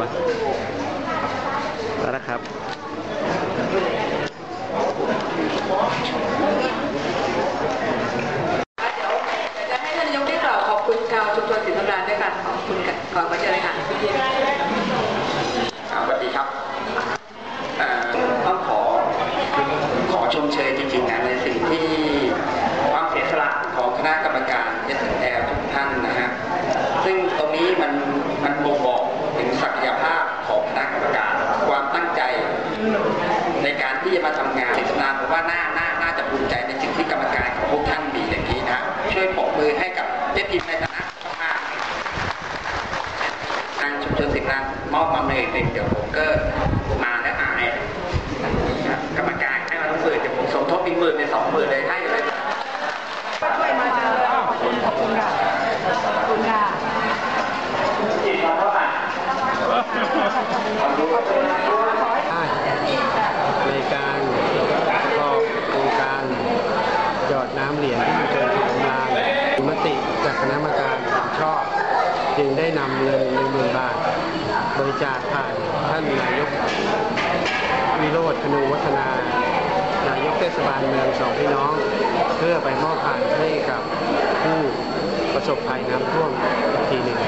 ปะแล้วนะครับจะให้ท่านนายกได้กล่าวขอบคุณชาวชุมชนศรีสำราญด้วยกันขอบคุณกันขอขอเชิญเลยค่ะพี่เจี๊ยบอ่าสวัสดีครับเอ่อต้องขอขอชมเชยจริงๆนะในสิ่งที่ความเสียสละของคณะกรรมการเอสแอลทุกท่านนะฮะ ซึ่งตรงนี้มันมันบ่งบอก ถึงศักยภาพของคณะกรรมการ ความตั้งใจ ในการที่จะมาทำงานในสนานผมว่าหน้าหน้าน่าจะภูมิใจในสิ่งที่กรรมการของพวกท่านมีอย่างนี้นะช่วยปกมือให้กับเจ๊ทิมในฐานะมากทางชุมชนสิงห์นานมอบมาเมย์หนึ่งเดี๋ยวผมก็ จึงได้นำเงินหนึ่งหมื่นบาท บริจาคผ่านท่านนายกวิโรธคนูวัฒนา นายกเทศบาลเมืองสองพี่น้อง เพื่อไปมอบผ่านให้กับผู้ประสบภัยน้ำท่วมทีหนึ่ง